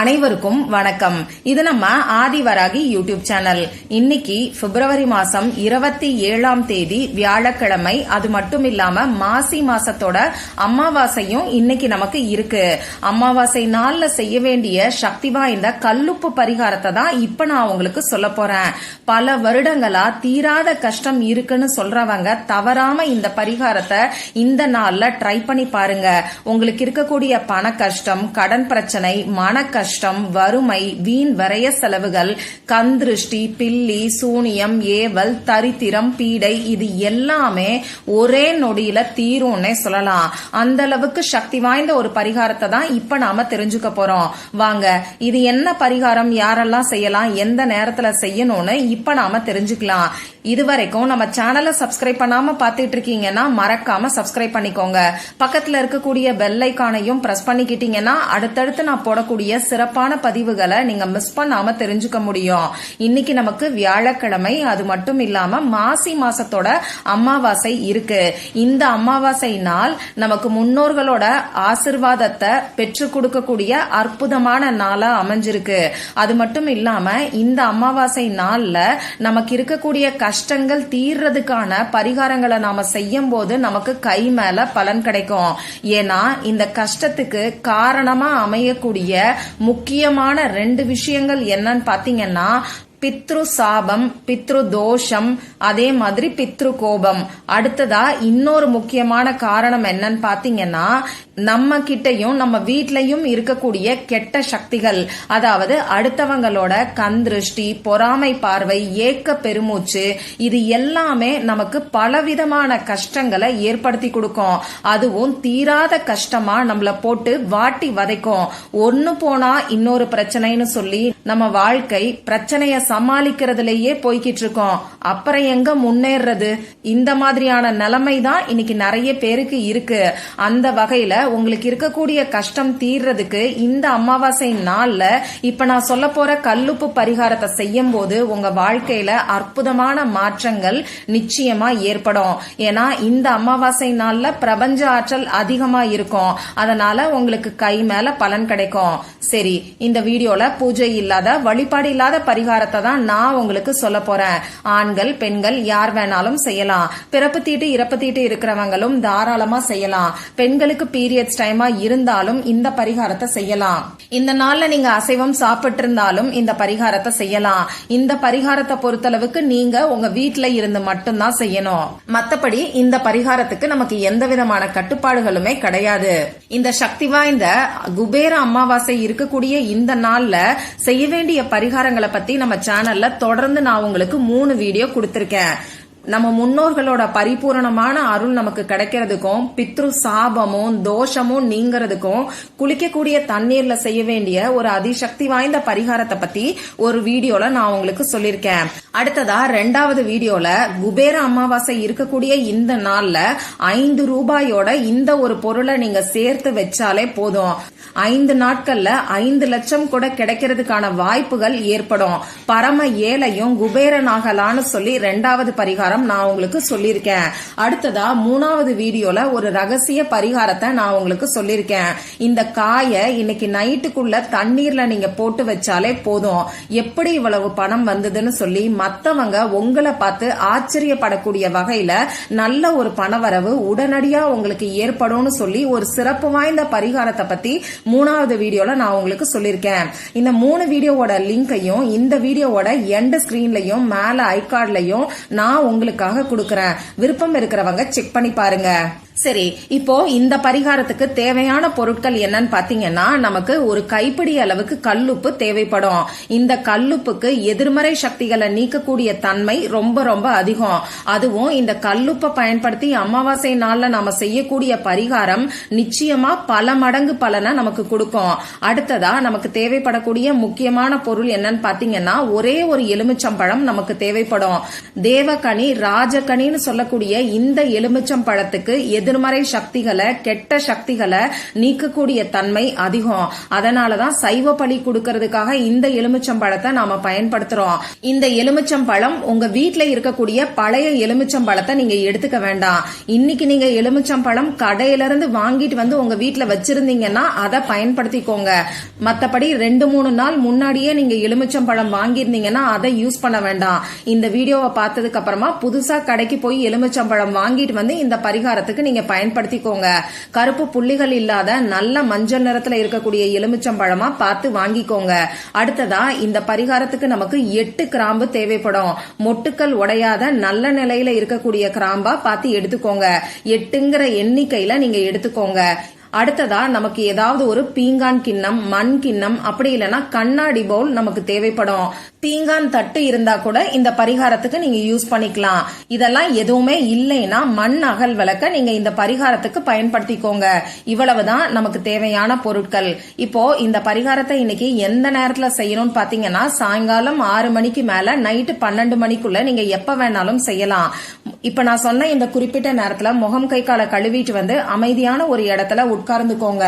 அனைவருக்கும் வணக்கம். இது நம்ம ஆதிவராகி யூடியூப் சேனல். இன்னைக்கு பிப்ரவரி மாசம் இருபத்தி ஏழாம் தேதி வியாழக்கிழமை. அது மட்டும் இல்லாம மாசி மாசத்தோட அமாவாசையும் இன்னைக்கு நமக்கு இருக்கு. அமாவாசை நாள்ல செய்ய வேண்டிய சக்தி வாய்ந்த கல்லுப்பு பரிகாரத்தை தான் இப்ப நான் உங்களுக்கு சொல்ல போறேன். பல வருடங்களா தீராத கஷ்டம் இருக்குன்னு சொல்றவங்க தவறாம இந்த பரிகாரத்தை இந்த நாள்ல ட்ரை பண்ணி பாருங்க. உங்களுக்கு இருக்கக்கூடிய பண கஷ்டம் கடன் பிரச்சனை மன கஷ்டம் வறுமை வீண் வரைய செலவுகள் கந்திருஷ்டி பில்லி சூனியம் ஏவல் தரித்திரம் பீடை இது எல்லாமே ஒரே நொடியில தீரும்னே சொல்லலாம். அந்த அளவுக்கு சக்தி வாய்ந்த ஒரு பரிகாரத்தை தான் இப்ப நாம தெரிஞ்சுக்க போறோம். வாங்க இது என்ன பரிகாரம் யாரெல்லாம் செய்யலாம் எந்த நேரத்துல செய்யணும்னு இப்ப நாம தெரிஞ்சுக்கலாம். இதுவரைக்கும் நம்ம சேனலை சப்ஸ்கிரைப் பண்ணாம பாத்துட்டு இருக்கீங்கன்னா மறக்காம சப்ஸ்கிரைப் பண்ணிக்கோங்க. பக்கத்துல இருக்கக்கூடிய பெல் ஐக்கானையும் பிரஸ் பண்ணிக்கிட்டீங்கன்னா அடுத்தடுத்து நான் போடக்கூடிய சிறப்பான பதிவுகளை நீங்க மிஸ் பண்ணாம தெரிஞ்சுக்க முடியும். இன்னைக்கு நமக்கு வியாழக்கிழமை அது மட்டும் இல்லாம மாசி மாசத்தோட அமாவாசை இருக்கு. இந்த அமாவாசை நாள் நமக்கு முன்னோர்களோட ஆசிர்வாதத்தை பெற்று கொடுக்கக்கூடிய அற்புதமான நாளா அமைஞ்சிருக்கு. அது மட்டும் இல்லாம இந்த அமாவாசை நாள்ல நமக்கு இருக்கக்கூடிய கஷ்டங்கள் தீர்றதுக்கான பரிகாரங்களை நாம செய்யும் போது நமக்கு கை மேல பலன் கிடைக்கும். ஏன்னா இந்த கஷ்டத்துக்கு காரணமா அமையக்கூடிய முக்கியமான ரெண்டு விஷயங்கள் என்னன்னு பாத்தீங்கன்னா பித்ரு சாபம் பித்ரு தோஷம் அதே மாதிரி பித்ரு கோபம் அடுத்ததா இன்னொரு முக்கியமான காரணம் என்னன்னு பாத்தீங்கன்னா நம்ம கிட்டையும் நம்ம வீட்லயும் இருக்கக்கூடிய கெட்ட சக்திகள். அதாவது அடுத்தவங்களோட கண் திருஷ்டி பொறாமை பார்வை ஏக்க பெருமூச்சு இது எல்லாமே நமக்கு பலவிதமான கஷ்டங்களை ஏற்படுத்தி கொடுக்கும். அதுவும் தீராத கஷ்டமா நம்மள போட்டு வாட்டி வதைக்கும். ஒன்னு போனா இன்னொரு பிரச்சனைன்னு சொல்லி நம்ம வாழ்க்கை பிரச்சனைய சமாளிக்கிறதுலயே போய்கிட்டு இருக்கோம் அப்புறம் எங்க முன்னேறது இந்த மாதிரியான நிலைமை தான் இன்னைக்கு நிறைய பேருக்கு இருக்கு. அந்த வகையில உங்களுக்கு இருக்கக்கூடிய கஷ்டம் தீர்றதுக்கு இந்த அமாவாசை நாள்ல இப்ப நான் சொல்ல போற கல்லுப்பு பரிகாரத்தை செய்யும் போது உங்க வாழ்க்கையில அற்புதமான மாற்றங்கள் நிச்சயமா ஏற்படும். ஏன்னா இந்த அமாவாசை நாள்ல பிரபஞ்ச ஆற்றல் அதிகமா இருக்கும். அதனால உங்களுக்கு கை மேல பலன் கிடைக்கும். சரி இந்த வீடியோல பூஜை இல்லாத வழிபாடு இல்லாத பரிகாரத்தை தான் நான் உங்களுக்கு சொல்ல போறேன். ஆண்கள் பெண்கள் யார் வேணாலும் செய்யலாம். பிறப்பு தீட்டு இறப்பு தீட்டு இருக்கிறவங்களும் தாராளமா செய்யலாம். பெண்களுக்கு பீரியட்ஸ் டைமா இருந்தாலும் இந்த பரிகாரத்தை செய்யலாம். இந்த நாள்ல நீங்க அசைவம் சாப்பிட்டு இருந்தாலும் இந்த பரிகாரத்தை செய்யலாம். இந்த பரிகாரத்தை பொறுத்தளவுக்கு நீங்க உங்க வீட்டுல இருந்து மட்டும்தான் செய்யணும். மத்தபடி இந்த பரிகாரத்துக்கு நமக்கு எந்த விதமான கட்டுப்பாடுகளுமே கிடையாது. இந்த சக்தி வாய்ந்த குபேர அமாவாசை இருக்கக்கூடிய இந்த நாள்ல செய்ய வேண்டிய பரிகாரங்களை பத்தி நம்ம சேனல்ல தொடர்ந்து நான் உங்களுக்கு மூணு வீடியோ கொடுத்திருக்கேன். நம்ம முன்னோர்களோட பரிபூரணமான அருள் நமக்கு கிடைக்கிறதுக்கும் பித்ரு சாபமும் தோஷமும் நீங்கிறதுக்கும் குளிக்கக்கூடிய தண்ணீர்ல செய்ய வேண்டிய ஒரு அதிசக்தி வாய்ந்த பரிகாரத்தை பத்தி ஒரு வீடியோல நான் உங்களுக்கு சொல்லியிருக்கேன் அடுத்ததா ரெண்டாவது வீடியோல குபேர அமாவாசை இருக்கக்கூடிய இந்த நாள்ல ஐந்து ரூபாயோட இந்த ஒரு பொருளை நீங்க சேர்த்து வச்சாலே போதும். ஐந்து நாட்கள்ல ஐந்து லட்சம் கூட கிடைக்கிறதுக்கான வாய்ப்புகள் ஏற்படும். பரம ஏழையும் குபேரனாகலான்னு சொல்லி ரெண்டாவது பரிகாரம் நான் உங்களுக்கு சொல்லியிருக்கேன். அடுத்ததா மூணாவது வீடியோல ஒரு ரகசிய பரிகாரத்தை நான் உங்களுக்கு சொல்லியிருக்கேன். இந்த காயை இன்னைக்கு நைட்டுக்குள்ள தண்ணீர்ல நீங்க போட்டு வச்சாலே போதும். எப்படி இவ்வளவு பணம் வந்ததுன்னு சொல்லி மத்தவங்க உங்களை பார்த்து ஆச்சரியப்படக்கூடிய வகையில நல்ல ஒரு பணவரவு உடனடியா உங்களுக்கு ஏற்படும்னு சொல்லி ஒரு சிறப்பு வாய்ந்த பரிகாரத்தை பத்தி மூணாவது வீடியோல நான் உங்களுக்கு சொல்லியிருக்கேன். இந்த மூணு வீடியோவோட லிங்கையும் இந்த வீடியோவோட எண்ட் ஸ்கிரீன்லயும் மேல ஐகார்ட்லயும் நான் உங்களுக்கு உங்களுக்காக கொடுக்கறேன் விருப்பம் இருக்கிறவங்க செக் பண்ணி பாருங்க. சரி இப்போ இந்த பரிகாரத்துக்கு தேவையான பொருட்கள் என்னன்னு பாத்தீங்கன்னா நமக்கு ஒரு கைப்பிடி அளவுக்கு கல்லுப்பு தேவைப்படும். இந்த கல்லுப்புக்கு எதிர்மறை சக்திகளை நீக்கக்கூடிய தன்மை ரொம்ப ரொம்ப அதிகம். அதுவும் இந்த கல்லுப்பை பயன்படுத்தி அமாவாசை நாள்ல நாம செய்யக்கூடிய பரிகாரம் நிச்சயமா பல மடங்கு பலனை நமக்கு கொடுக்கும். அடுத்ததா நமக்கு தேவைப்படக்கூடிய முக்கியமான பொருள் என்னன்னு பாத்தீங்கன்னா ஒரே ஒரு எலுமிச்சம்பழம் நமக்கு தேவைப்படும். தேவகனி ராஜகனின்னு சொல்லக்கூடிய இந்த எலுமிச்சம்பழத்துக்கு எதிர்மறை சக்திகளை கெட்ட சக்திகளை நீக்கக்கூடிய தன்மை அதிகம். அதனாலதான் சைவ பலி கொடுக்கறதுக்காக இந்த எலுமிச்சம்பழத்தை நாம பயன்படுத்துறோம். இந்த எலுமிச்சம்பழம் உங்க வீட்டில் இருக்கக்கூடிய பழைய எலுமிச்சம்பழத்தை நீங்க எடுத்துக்க வேண்டாம். இன்னைக்கு நீங்க எலுமிச்சம்பழம் கடையில இருந்து வாங்கிட்டு வந்து உங்க வீட்டில் வச்சிருந்தீங்கன்னா அதை பயன்படுத்திக்கோங்க. மத்தபடி ரெண்டு மூணு நாள் முன்னாடியே நீங்க எலுமிச்சம்பழம் வாங்கியிருந்தீங்கன்னா அதை யூஸ் பண்ண வேண்டாம். இந்த வீடியோவை பார்த்ததுக்கு அப்புறமா புதுசா கடைக்கு போய் எலுமிச்சம்பழம் வாங்கிட்டு வந்து இந்த பரிகாரத்துக்கு நீங்க பயன்படுத்திக்கோங்க. கருப்பு புள்ளிகள் இல்லாத நல்ல மஞ்சள் நிறத்துல இருக்கக்கூடிய எலுமிச்சம்பழமா பார்த்து வாங்கிக்கோங்க. அடுத்ததா இந்த பரிகாரத்துக்கு நமக்கு எட்டு கிராம்பு தேவைப்படும். மொட்டுக்கள் உடையாத நல்ல நிலையில இருக்கக்கூடிய கிராம்பா பார்த்து எடுத்துக்கோங்க. எட்டுங்கிற எண்ணிக்கையில நீங்க எடுத்துக்கோங்க. அடுத்ததா நமக்கு ஏதாவது ஒரு பீங்கான் கிண்ணம் மண் கிண்ணம் அப்படி இல்லைன்னா கண்ணாடி பவுல் நமக்கு தேவைப்படும். பீங்கான் தட்டு இருந்தா கூட இந்த பரிகாரத்துக்கு நீங்க யூஸ் பண்ணிக்கலாம். இதெல்லாம் எதுவுமே இல்லைன்னா மண் அகல் விளக்க நீங்க இந்த பரிகாரத்துக்கு பயன்படுத்திக்கோங்க. இவ்வளவுதான் நமக்கு தேவையான பொருட்கள். இப்போ இந்த பரிகாரத்தை இன்னைக்கு எந்த நேரத்துல செய்யணும்னு பாத்தீங்கன்னா சாயங்காலம் ஆறு மணிக்கு மேல நைட்டு பன்னெண்டு மணிக்குள்ள நீங்க எப்ப வேணாலும் செய்யலாம். இப்ப நான் சொன்ன இந்த குறிப்பிட்ட நேரத்துல முகம் கை காலை கழுவிட்டு வந்து அமைதியான ஒரு இடத்துல உட்கார்ந்துக்கோங்க.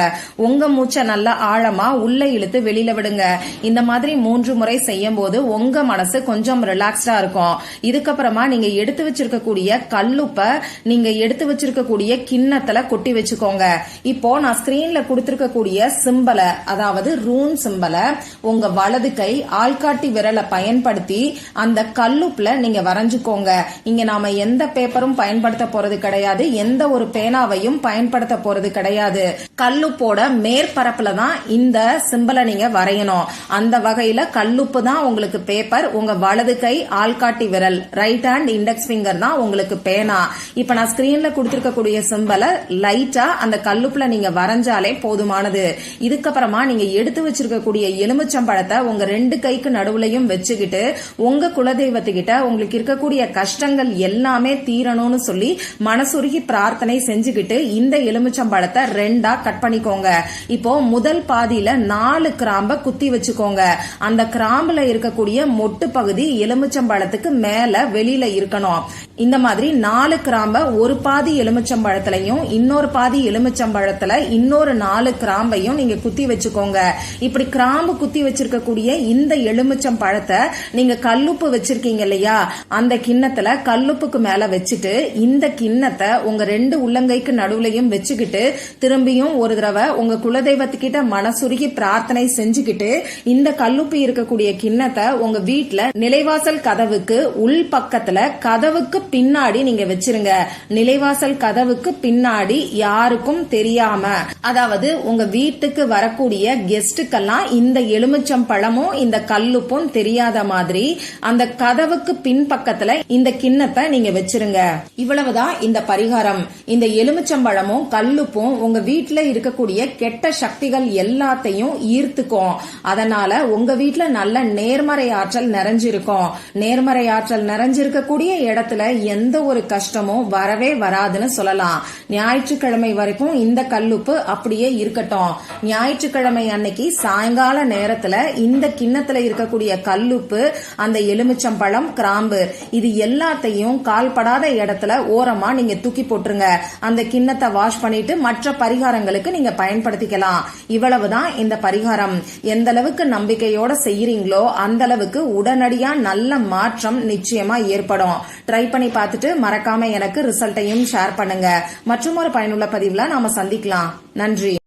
உங்க மூச்சை நல்லா ஆழமா உள்ள இழுத்து வெளியில விடுங்க. இந்த மாதிரி மூன்று முறை செய்யும் போது உங்க மனசு கொஞ்சம் ரிலாக்ஸ்டா இருக்கும். இதுக்கப்புறமா நீங்க எடுத்து வச்சிருக்கக்கூடிய கல்லுப்ப நீங்க எடுத்து வச்சிருக்கக்கூடிய கிண்ணத்துல கொட்டி வச்சுக்கோங்க. இப்போ நான் ஸ்கிரீன்ல கொடுத்திருக்கக்கூடிய சிம்பலை அதாவது ரூன் சிம்பலை உங்க வலது கை ஆள்காட்டி விரலை பயன்படுத்தி அந்த கல்லுப்புல நீங்க வரைஞ்சுக்கோங்க. இங்க நாம எந்த பேப்பரும் பயன்படுத்த போறது கிடையாது. எந்த ஒரு பேனாவையும் பயன்படுத்த போறது கிடையாது. கல்லுப்போட மேற்பரப்புல தான் இந்த சிம்பலை நீங்க வரையணும். அந்த வகையில கல்லுப்பு தான் உங்களுக்கு பேப்பர் உங்க வலது கை ஆள்காட்டி விரல் ரைட் ஹேண்ட் இண்டெக்ஸ் ஃபிங்கர் தான் உங்களுக்கு பேனா. இப்ப நான் ஸ்கிரீன்ல கொடுத்திருக்கக்கூடிய சிம்பலை லைட்டா அந்த கல்லுப்புல நீங்க வரைஞ்சாலே போதுமானது. இதுக்கப்புறமா நீங்க எடுத்து வச்சிருக்கக்கூடிய எலுமிச்சம்பழத்தை உங்க ரெண்டு கைக்கு நடுவுலையும் வச்சுக்கிட்டு உங்க குலதெய்வத்துக்கிட்ட உங்களுக்கு இருக்கக்கூடிய கஷ்டங்கள் எல்லாமே தீரணும்னு சொல்லி மனசுருகி பிரார்த்தனை செஞ்சுக்கிட்டு இந்த எலுமிச்சம்பழத்தை ரெண்டு கட் பண்ணிக்கோங்க. இப்போ முதல் பாதியில நாலு கிராம்ப குத்தி வச்சுக்கோங்க. அந்த கிராம்புல இருக்கக்கூடிய மொட்டு பகுதி எலுமிச்சம்பழத்துக்கு மேல வெளியில இருக்கணும். இந்த மாதிரி நாலு கிராம்ப ஒரு பாதி எலுமிச்சம்பழத்திலையும் இன்னொரு பாதி எலுமிச்சம்பழத்துல இன்னொரு நாலு கிராம்பையும் நீங்க குத்தி வச்சுக்கோங்க. இப்படி கிராம்பு குத்தி வச்சிருக்கக்கூடிய இந்த எலுமிச்சம் பழத்தை நீங்க கல்லுப்பு வச்சிருக்கீங்க இல்லையா? அந்த கிண்ணத்துல கல்லுப்புக்கு மேல வச்சுட்டு இந்த கிண்ணத்தை உங்க ரெண்டு உள்ளங்கைக்கு நடுவுலையும் வச்சுக்கிட்டு திரும்ப திரும்பியும் ஒரு தடவை உங்க குலதெய்வத்துக்கிட்ட மனசுருகி பிரார்த்தனை செஞ்சுக்கிட்டு இந்த கல்லுப்பு இருக்கக்கூடிய கிண்ணத்தை உங்க வீட்டுல நிலைவாசல் கதவுக்கு உள் பக்கத்துல கதவுக்கு பின்னாடி நீங்க வச்சிருங்க. நிலைவாசல் கதவுக்கு பின்னாடி யாருக்கும் தெரியாம அதாவது உங்க வீட்டுக்கு வரக்கூடிய கெஸ்டுக்கெல்லாம் இந்த எலுமிச்சம் பழமும் இந்த கல்லுப்பும் தெரியாத மாதிரி அந்த கதவுக்கு பின்பக்கத்துல இந்த கிண்ணத்தை நீங்க வச்சிருங்க. இவ்வளவுதான் இந்த பரிகாரம். இந்த எலுமிச்சம்பழமும் கல்லுப்பும் உங்க வீட்டில் இருக்கக்கூடிய கெட்ட சக்திகள் எல்லாத்தையும் ஈர்த்துக்கும். அதனால உங்க வீட்டில் நல்ல நேர்மறை ஆற்றல் நிறைஞ்சிருக்கும். நேர்மறை ஆற்றல் நிறைஞ்சிருக்கக்கூடிய இடத்துல எந்த ஒரு கஷ்டமும் வரவே வராதுன்னு சொல்லலாம். ஞாயிற்றுக்கிழமை வரைக்கும் இந்த கல்லுப்பு அப்படியே இருக்கட்டும். ஞாயிற்றுக்கிழமை அன்னைக்கு சாயங்கால நேரத்துல இந்த கிண்ணத்துல இருக்கக்கூடிய கல்லுப்பு அந்த எலுமிச்சம்பழம் கிராம்பு இது எல்லாத்தையும் கால்படாத இடத்துல ஓரமா நீங்க தூக்கி போட்டுருங்க. அந்த கிண்ணத்தை வாஷ் பண்ணிட்டு மற்ற பரிகாரங்களுக்கு நீங்க பயன்படுத்திக்கலாம். இவ்வளவுதான் இந்த பரிகாரம். எந்த அளவுக்கு நம்பிக்கையோட செய்யறீங்களோ அந்த அளவுக்கு உடனடியா நல்ல மாற்றம் நிச்சயமா ஏற்படும். ட்ரை பண்ணி பார்த்துட்டு மறக்காம எனக்கு ரிசல்ட்டையும் ஷேர் பண்ணுங்க. மற்றும் ஒரு பயனுள்ள பதிவுல நாம சந்திக்கலாம். நன்றி.